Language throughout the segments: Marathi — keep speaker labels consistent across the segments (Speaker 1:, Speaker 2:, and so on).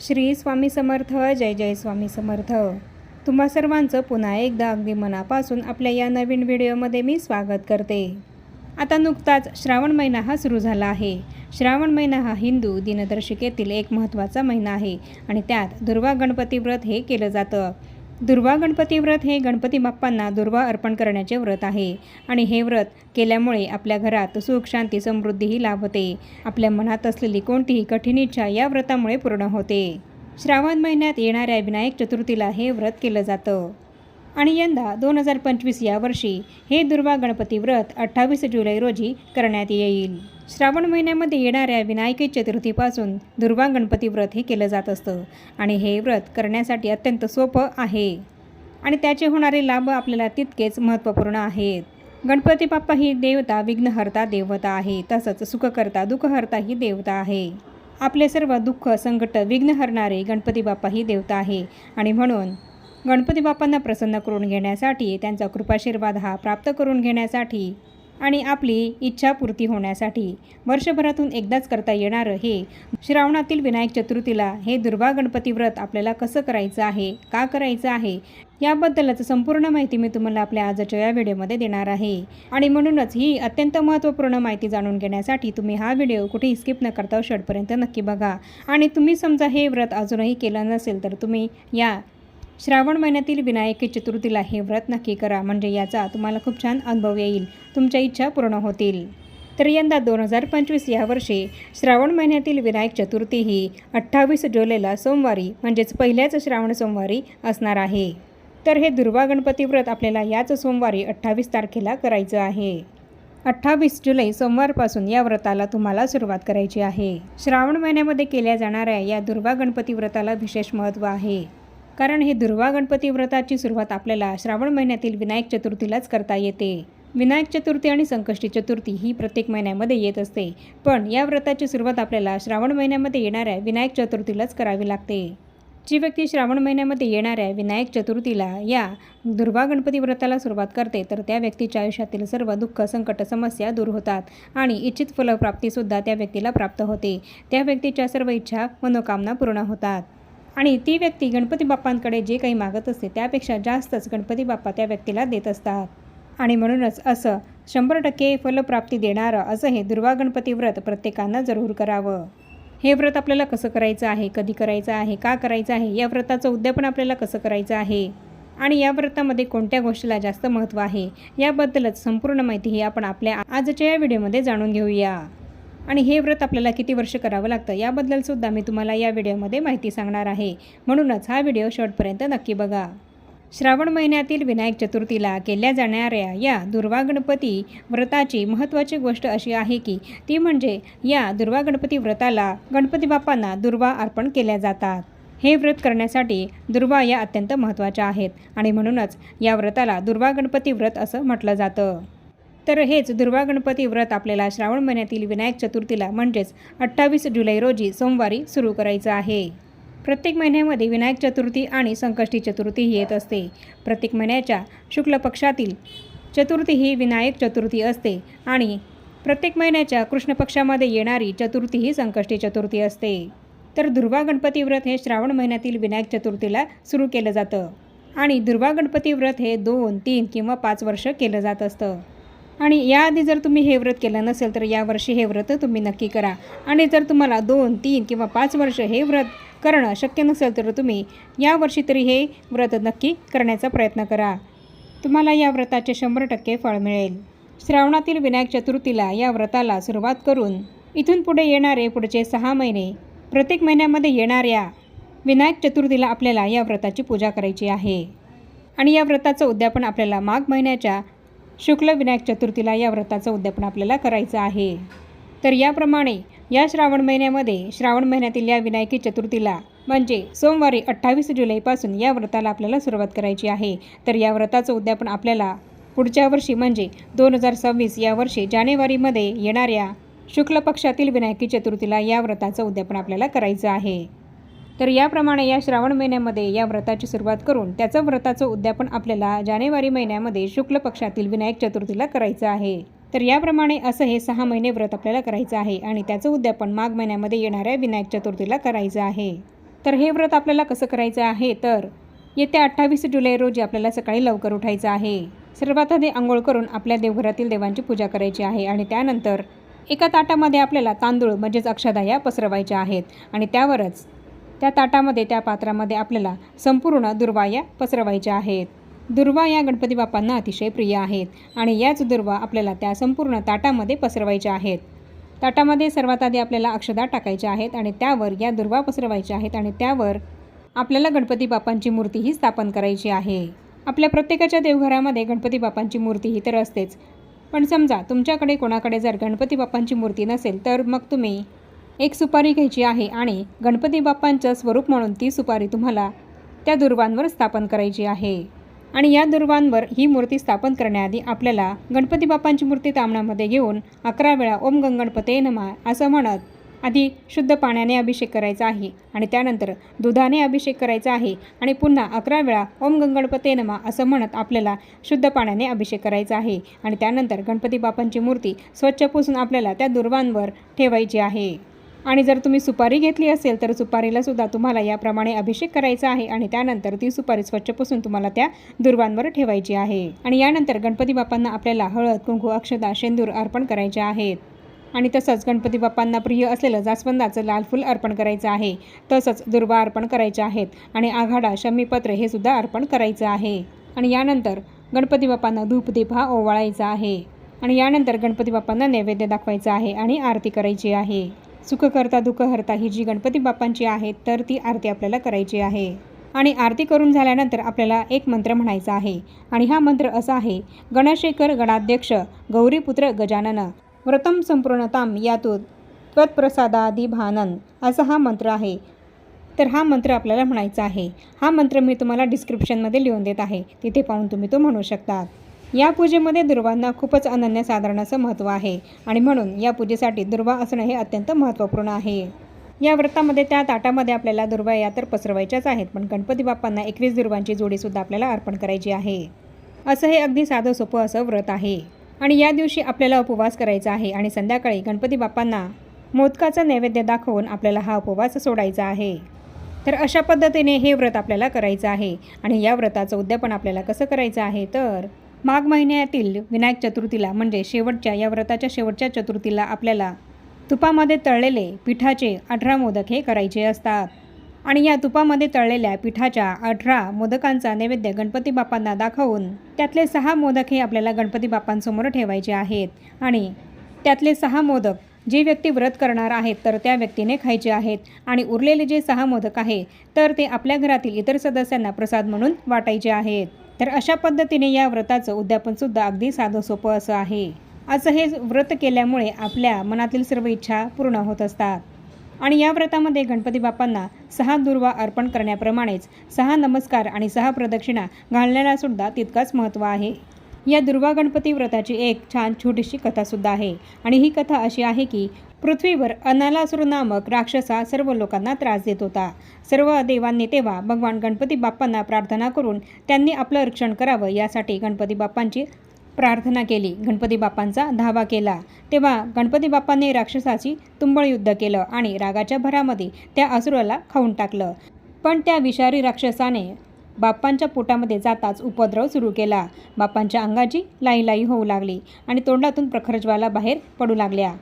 Speaker 1: श्री स्वामी समर्थ जय जय स्वामी समर्थ. तुम्हा सर्वांचं पुन्हा एकदा अगदी मनापासून आपल्या या नवीन व्हिडिओमध्ये मी स्वागत करते. आता नुकताच श्रावण महिना हा सुरू झाला आहे. श्रावण महिना हा हिंदू दिनदर्शिकेतील एक महत्त्वाचा महिना आहे आणि त्यात दुर्वा गणपती व्रत हे केलं जातं. दुर्वा गणपती व्रत हे गणपती बाप्पांना दुर्वा अर्पण करण्याचे व्रत आहे. आणि हे व्रत केल्यामुळे आपल्या घरात सुख शांती समृद्धीही लाभते. आपल्या मनात असलेली कोणतीही कठीण इच्छा या व्रतामुळे पूर्ण होते. श्रावण महिन्यात येणाऱ्या विनायक चतुर्थीला हे व्रत केलं जातं. आणि यंदा दोन हजार पंचवीस या वर्षी हे दुर्वा गणपती व्रत अठ्ठावीस जुलै रोजी करण्यात येईल. श्रावण महिन्यामध्ये येणाऱ्या विनायकी चतुर्थीपासून दुर्वा गणपती व्रत हे केलं जात असतं आणि हे व्रत करण्यासाठी अत्यंत सोपं आहे. आणि त्याचे होणारे लाभ आपल्याला तितकेच महत्त्वपूर्ण आहेत. गणपती बाप्पा ही देवता विघ्नहर्ता देवता आहे. तसंच सुखकर्ता दुःखहर्ता ही देवता आहे. आपले सर्व दुःख संकट विघ्न हरणारे गणपती बाप्पा ही देवता आहे. आणि म्हणून गणपती बाप्पांना प्रसन्न करून घेण्यासाठी त्यांचा कृपाशीर्वाद हा प्राप्त करून घेण्यासाठी आणि आपली इच्छापूर्ती होण्यासाठी वर्षभरातून एकदाच करता येणारं हे श्रावणातील विनायक चतुर्थीला हे दुर्वा गणपती व्रत आपल्याला कसं करायचं आहे का करायचं आहे याबद्दलच संपूर्ण माहिती मी तुम्हाला आपल्या आजच्या या व्हिडिओमध्ये देणार आहे. आणि म्हणूनच ही अत्यंत महत्त्वपूर्ण माहिती जाणून घेण्यासाठी तुम्ही हा व्हिडिओ कुठेही स्किप न करता शेवटपर्यंत नक्की बघा. आणि तुम्ही समजा हे व्रत अजूनही केलं नसेल तर तुम्ही या श्रावण महिन्यातील विनायकी चतुर्थीला हे व्रत नक्की करा. म्हणजे याचा तुम्हाला खूप छान अनुभव येईल. तुमच्या इच्छा पूर्ण होतील. तर यंदा दोन हजार पंचवीस या वर्षी श्रावण महिन्यातील विनायक चतुर्थी ही अठ्ठावीस जुलैला सोमवारी म्हणजेच पहिल्याच श्रावण सोमवारी असणार आहे. तर हे दुर्वा गणपती व्रत आपल्याला याच सोमवारी अठ्ठावीस तारखेला करायचं आहे. अठ्ठावीस जुलै सोमवारपासून या व्रताला तुम्हाला सुरुवात करायची आहे. श्रावण महिन्यामध्ये केल्या जाणाऱ्या या दुर्वा गणपती व्रताला विशेष महत्त्व आहे. कारण हे दुर्वा गणपती व्रताची सुरुवात आपल्याला श्रावण महिन्यातील विनायक चतुर्थीलाच करता येते. विनायक चतुर्थी आणि संकष्टी चतुर्थी ही प्रत्येक महिन्यामध्ये येत असते. पण या व्रताची सुरुवात आपल्याला श्रावण महिन्यामध्ये येणाऱ्या विनायक चतुर्थीलाच करावी लागते. जी व्यक्ती श्रावण महिन्यामध्ये येणाऱ्या विनायक चतुर्थीला या दुर्वा गणपती व्रताला सुरुवात करते तर त्या व्यक्तीच्या आयुष्यातील सर्व दुःख संकट समस्या दूर होतात आणि इच्छित फलप्राप्तीसुद्धा त्या व्यक्तीला प्राप्त होते. त्या व्यक्तीच्या सर्व इच्छा मनोकामना पूर्ण होतात. आणि ती व्यक्ती गणपती बाप्पांकडे जे काही मागत असते त्यापेक्षा जास्तच गणपती बाप्पा त्या व्यक्तीला देत असतात. आणि म्हणूनच असं शंभर टक्के फलप्राप्ती देणारं असं हे दुर्वा गणपती व्रत प्रत्येकानं जरूर करावं. हे व्रत आपल्याला कसं करायचं आहे कधी करायचं आहे का करायचं आहे या व्रताचं उद्यापन आपल्याला कसं करायचं आहे? आणि या व्रतामध्ये कोणत्या गोष्टीला जास्त महत्त्व आहे? याबद्दलच संपूर्ण माहिती ही आपण आपल्या आजच्या या व्हिडिओमध्ये जाणून घेऊया. आणि हे व्रत आपल्याला किती वर्ष करावं लागतं याबद्दल सुद्धा मी तुम्हाला या व्हिडिओमध्ये माहिती सांगणार आहे. म्हणूनच हा व्हिडिओ शेवटपर्यंत नक्की बघा. श्रावण महिन्यातील विनायक चतुर्थीला केल्या जाणाऱ्या या दुर्वा गणपती व्रताची महत्त्वाची गोष्ट अशी आहे की ती म्हणजे या दुर्वा गणपती व्रताला गणपती बाप्पांना दुर्वा अर्पण केल्या जातात. हे व्रत करण्यासाठी दुर्वा या अत्यंत महत्त्वाच्या आहेत आणि म्हणूनच या व्रताला दुर्वा गणपती व्रत असं म्हटलं जातं. तर हेच दुर्वा गणपती व्रत आपल्याला श्रावण महिन्यातील विनायक चतुर्थीला म्हणजेच अठ्ठावीस जुलै रोजी सोमवारी सुरू करायचं आहे. प्रत्येक महिन्यामध्ये विनायक चतुर्थी आणि संकष्टी चतुर्थी ही येत असते. प्रत्येक महिन्याच्या शुक्ल पक्षातील चतुर्थी ही विनायक चतुर्थी असते आणि प्रत्येक महिन्याच्या कृष्ण पक्षामध्ये येणारी चतुर्थी ही संकष्टी चतुर्थी असते. तर दुर्वा गणपती व्रत हे श्रावण महिन्यातील विनायक चतुर्थीला सुरू केलं जातं आणि दुर्वा गणपती व्रत हे दोन तीन किंवा पाच वर्ष केलं जात असतं. आणि याआधी जर तुम्ही हे व्रत केलं नसेल तर यावर्षी हे व्रत तुम्ही नक्की करा. आणि जर तुम्हाला दोन तीन किंवा पाच वर्ष हे व्रत करणं शक्य नसेल तर तुम्ही यावर्षी तरी हे व्रत नक्की करण्याचा प्रयत्न करा. तुम्हाला या व्रताचे शंभर टक्के फळ मिळेल. श्रावणातील विनायक चतुर्थीला या व्रताला सुरुवात करून इथून पुढे येणारे पुढचे सहा महिने प्रत्येक महिन्यामध्ये येणाऱ्या विनायक चतुर्थीला आपल्याला या व्रताची पूजा करायची आहे. आणि या व्रताचं उद्यापन आपल्याला माघ महिन्याच्या शुक्ल विनायक चतुर्थीला या व्रताचं उद्यापन आपल्याला करायचं आहे. तर याप्रमाणे या श्रावण महिन्यामध्ये श्रावण महिन्यातील या विनायकी चतुर्थीला म्हणजे सोमवारी अठ्ठावीस जुलैपासून या व्रताला आपल्याला सुरुवात करायची आहे. तर या व्रताचं उद्यापन आपल्याला पुढच्या वर्षी म्हणजे दोन हजार सव्वीस या वर्षी जानेवारीमध्ये येणाऱ्या शुक्ल पक्षातील विनायकी चतुर्थीला या व्रताचं उद्यापन आपल्याला करायचं आहे. तर याप्रमाणे या श्रावण महिन्यामध्ये या व्रताची सुरुवात करून त्याचं व्रताचं उद्यापन आपल्याला जानेवारी महिन्यामध्ये शुक्ल पक्षातील विनायक चतुर्थीला करायचं आहे. तर याप्रमाणे असं हे सहा महिने व्रत आपल्याला करायचं आहे आणि त्याचं उद्यापन माघ महिन्यामध्ये येणाऱ्या विनायक चतुर्थीला करायचं आहे. तर हे व्रत आपल्याला कसं करायचं आहे? तर येत्या अठ्ठावीस जुलै रोजी आपल्याला सकाळी लवकर उठायचं आहे. सर्वात आधी आंघोळ करून आपल्या देवघरातील देवांची पूजा करायची आहे आणि त्यानंतर एका ताटामध्ये आपल्याला तांदूळ म्हणजेच अक्षदाया पसरवायच्या आहेत आणि त्यावरच त्या ताटामध्ये त्या पात्रामध्ये आपल्याला संपूर्ण दुर्वा पसरवायच्या आहेत. दुर्वा या गणपती बाप्पांना अतिशय प्रिय आहेत आणि याच दुर्वा आपल्याला त्या संपूर्ण ताटामध्ये पसरवायच्या आहेत. ताटामध्ये सर्वात आधी आपल्याला अक्षदा टाकायच्या आहेत आणि त्यावर या दुर्वा पसरवायच्या आहेत आणि त्यावर आपल्याला गणपती बाप्पांची मूर्तीही स्थापन करायची आहे. आपल्या प्रत्येकाच्या देवघरामध्ये गणपती बाप्पांची मूर्ती ही तर असतेच. पण समजा तुमच्याकडे कोणाकडे जर गणपती बाप्पांची मूर्ती नसेल तर मग तुम्ही एक सुपारी घ्यायची आहे आणि गणपती बाप्पांचं स्वरूप म्हणून ती सुपारी तुम्हाला त्या दुर्वांवर स्थापन करायची आहे. आणि या दुर्वांवर ही मूर्ती स्थापन करण्याआधी आपल्याला गणपती बाप्पांची मूर्ती तामणामध्ये घेऊन अकरा वेळा ओम गंगणपते नमा असं म्हणत आधी शुद्ध पाण्याने अभिषेक करायचा आहे आणि त्यानंतर दुधाने अभिषेक करायचा आहे आणि पुन्हा अकरा वेळा ओम गंगणपते नमा असं म्हणत आपल्याला शुद्ध पाण्याने अभिषेक करायचा आहे आणि त्यानंतर गणपती बाप्पांची मूर्ती स्वच्छ पुसून आपल्याला त्या दुर्वांवर ठेवायची आहे. आणि जर तुम्ही सुपारी घेतली असेल तर सुपारीला सुद्धा तुम्हाला याप्रमाणे अभिषेक करायचा आहे आणि त्यानंतर ती सुपारी स्वच्छ पुसून तुम्हाला त्या दुर्वांवर ठेवायची आहे. आणि यानंतर गणपती बाप्पांना आपल्याला हळद कुंकू अक्षदा शेंदूर अर्पण करायचे आहेत. आणि तसंच गणपती बाप्पांना प्रिय असलेलं जास्वंदाचं लाल फूल अर्पण करायचं आहे. तसंच दुर्वा अर्पण करायचे आहेत आणि आघाडा शमीपत्र हे सुद्धा अर्पण करायचं आहे. आणि यानंतर गणपती बाप्पांना धूपदीप हा ओवाळायचा आहे. आणि यानंतर गणपती बाप्पांना नैवेद्य दाखवायचा आहे आणि आरती करायची आहे. सुख करता दुःख हरता ही जी गणपती बाप्पांची आहे तर ती आरती आपल्याला करायची आहे. आणि आरती करून झाल्यानंतर आपल्याला एक मंत्र म्हणायचा आहे. आणि हा मंत्र असा आहे गणशेखर गणाध्यक्ष गौरीपुत्र गजानन व्रतम संपूर्णताम यातून त्वत्प्रसादादी भानन असा हा मंत्र आहे. तर हा मंत्र आपल्याला म्हणायचा आहे. हा मंत्र मी तुम्हाला डिस्क्रिप्शनमध्ये लिहून देत आहे. तिथे पाहून तुम्ही तो म्हणू शकतात. या पूजेमध्ये दुर्वांना खूपच अनन्यसाधारण असं महत्त्व आहे आणि म्हणून या पूजेसाठी दुर्वा असणं हे अत्यंत महत्त्वपूर्ण आहे. या व्रतामध्ये त्या ताटामध्ये आपल्याला दुर्वा या तर पसरवायच्याच आहेत पण गणपती बाप्पांना एकवीस दुर्वांची जोडीसुद्धा आपल्याला अर्पण करायची आहे. असं हे अगदी साधं सोपं असं व्रत आहे. आणि या दिवशी आपल्याला उपवास करायचा आहे आणि संध्याकाळी गणपती बाप्पांना मोदकाचा नैवेद्य दाखवून आपल्याला हा उपवास सोडायचा आहे. तर अशा पद्धतीने हे व्रत आपल्याला करायचं आहे आणि या व्रताचं उद्यापन आपल्याला कसं करायचं आहे तर माघ महिन्यातील विनायक चतुर्थीला म्हणजे शेवटच्या या व्रताच्या शेवटच्या चतुर्थीला आपल्याला तुपामध्ये तळलेले पिठाचे अठरा मोदक हे करायचे असतात. आणि या तुपामध्ये तळलेल्या पिठाच्या अठरा मोदकांचा नैवेद्य गणपती बाप्पांना दाखवून त्यातले सहा मोदक हे आपल्याला गणपती बाप्पांसमोर ठेवायचे आहेत. आणि त्यातले सहा मोदक जे व्यक्ती व्रत करणार आहेत तर त्या व्यक्तीने खायचे आहेत. आणि उरलेले जे सहा मोदक आहे तर ते आपल्या घरातील इतर सदस्यांना प्रसाद म्हणून वाटायचे आहेत. तर अशा पद्धतीने या व्रताचं उद्यापनसुद्धा अगदी साधं सोपं असं आहे. असं हे व्रत केल्यामुळे आपल्या मनातील सर्व इच्छा पूर्ण होत असतात. आणि या व्रतामध्ये गणपती बाप्पांना सहा दुर्वा अर्पण करण्याप्रमाणेच सहा नमस्कार आणि सहा प्रदक्षिणा घालण्याला सुद्धा तितकाच महत्त्व आहे. या दुर्वा गणपती व्रताची एक छान छोटीशी कथासुद्धा आहे. आणि ही कथा अशी आहे की पृथ्वीवर अनालासूर नामक राक्षसा सर्व लोकांना त्रास देत होता. सर्व देवांनी तेव्हा भगवान गणपती बाप्पांना प्रार्थना करून त्यांनी आपलं रक्षण करावं यासाठी गणपती बाप्पांची प्रार्थना केली. गणपती बाप्पांचा धावा केला. तेव्हा गणपती बाप्पांनी राक्षसाची तुंबळ युद्ध केलं आणि रागाच्या भरामध्ये त्या असुराला खाऊन टाकलं. पण त्या विषारी राक्षसाने बाप्पांच्या पोटामध्ये जाताच उपद्रव सुरू केला. बाप्पांच्या अंगाची लाई लाई होऊ लागली आणि तोंडातून प्रखर ज्वाला बाहेर पडू लागल्या.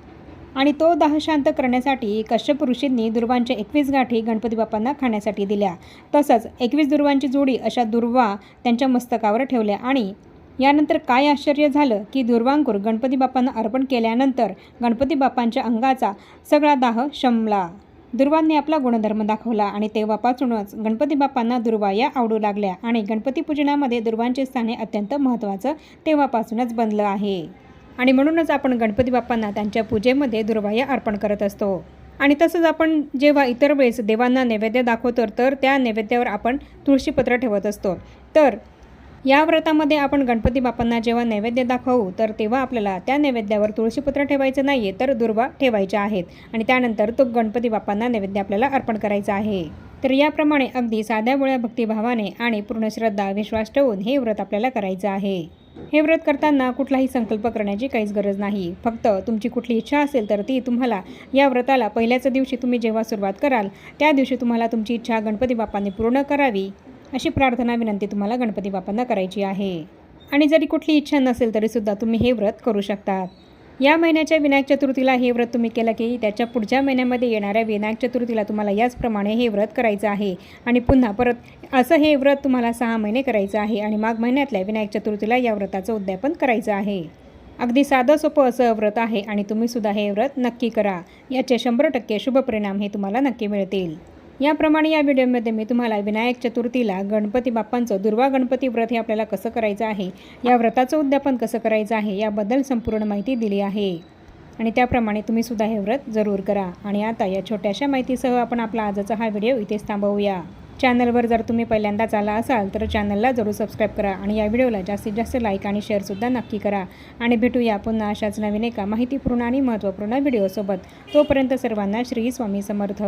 Speaker 1: आणि तो दाह शांत करण्यासाठी कश्यप ऋषींनी दुर्वांच्या एकवीस गाठी गणपती बाप्पांना खाण्यासाठी दिल्या. तसंच एकवीस दुर्वांची जोडी अशा दुर्वा त्यांच्या मस्तकावर ठेवल्या आणि यानंतर काय आश्चर्य झालं की दुर्वांकूर गणपती बाप्पांना अर्पण केल्यानंतर गणपती बाप्पांच्या अंगाचा सगळा दाह शमला. दुर्वांनी आपला गुणधर्म दाखवला आणि तेव्हापासूनच गणपती बाप्पांना दुर्वा या आवडू लागल्या आणि गणपती पूजनामध्ये दुर्वांचे स्थाने अत्यंत महत्त्वाचं तेव्हापासूनच बनलं आहे. आणि म्हणूनच आपण गणपती बाप्पांना त्यांच्या पूजेमध्ये दुर्वाया अर्पण करत असतो. आणि तसंच आपण जेव्हा इतर वेळेस देवांना नैवेद्य दाखवतो तर त्या नैवेद्यावर आपण तुळशीपत्र ठेवत असतो. तर या व्रतामध्ये आपण गणपती बाप्पांना जेव्हा नैवेद्य दाखवू तर तेव्हा आपल्याला त्या नैवेद्यावर तुळशीपत्र ठेवायचं नाही आहे तर दुर्वा ठेवायच्या आहेत. आणि त्यानंतर तो गणपती बाप्पांना नैवेद्य आपल्याला अर्पण करायचा आहे. तर याप्रमाणे अगदी साध्या बोळ्या भक्तिभावाने आणि पूर्ण श्रद्धा विश्वास ठेवून हे व्रत आपल्याला करायचं आहे. हे व्रत करताना कुठलाही संकल्प करण्याची काहीच गरज नाही. फक्त तुमची कुठली इच्छा असेल तर ती तुम्हाला या व्रताला पहिल्याच दिवशी तुम्ही जेव्हा सुरुवात कराल त्या दिवशी तुम्हाला तुमची इच्छा गणपती बाप्पांनी पूर्ण करावी अशी प्रार्थना विनंती तुम्हाला गणपती बाप्पांना करायची आहे. आणि जरी कुठली इच्छा नसेल तरीसुद्धा तुम्ही हे व्रत करू शकतात या महिन्याच्या विनायक चतुर्थीला हे व्रत तुम्ही केलं की त्याच्या पुढच्या महिन्यामध्ये येणाऱ्या विनायक चतुर्थीला तुम्हाला याचप्रमाणे हे व्रत करायचं आहे. आणि पुन्हा परत असं हे व्रत तुम्हाला सहा महिने करायचं आहे आणि माघ महिन्यातल्या विनायक चतुर्थीला या व्रताचं उद्यापन करायचं आहे. अगदी साधं सोपं असं व्रत आहे आणि तुम्हीसुद्धा हे व्रत नक्की करा. याचे शंभर टक्के शुभ परिणाम हे तुम्हाला नक्की मिळतील. याप्रमाणे या व्हिडिओमध्ये मी तुम्हाला विनायक चतुर्थीला गणपती बाप्पांचं दुर्वा गणपती व्रत हे आपल्याला कसं करायचं आहे या व्रताचं उद्यापन कसं करायचं आहे याबद्दल संपूर्ण माहिती दिली आहे. आणि त्याप्रमाणे तुम्ही सुद्धा हे व्रत जरूर करा. आणि आता या छोट्याशा माहितीसह आपण आपला आजचा हा व्हिडिओ इथेच थांबवूया. चॅनलवर जर तुम्ही पहिल्यांदाच आला असाल तर चॅनलला जरूर सबस्क्राईब करा आणि या व्हिडिओला जास्तीत जास्त लाईक आणि शेअरसुद्धा नक्की करा. आणि भेटूया पुन्हा अशाच नवीन एका माहितीपूर्ण आणि महत्त्वपूर्ण व्हिडिओसोबत. तोपर्यंत सर्वांना श्री स्वामी समर्थ.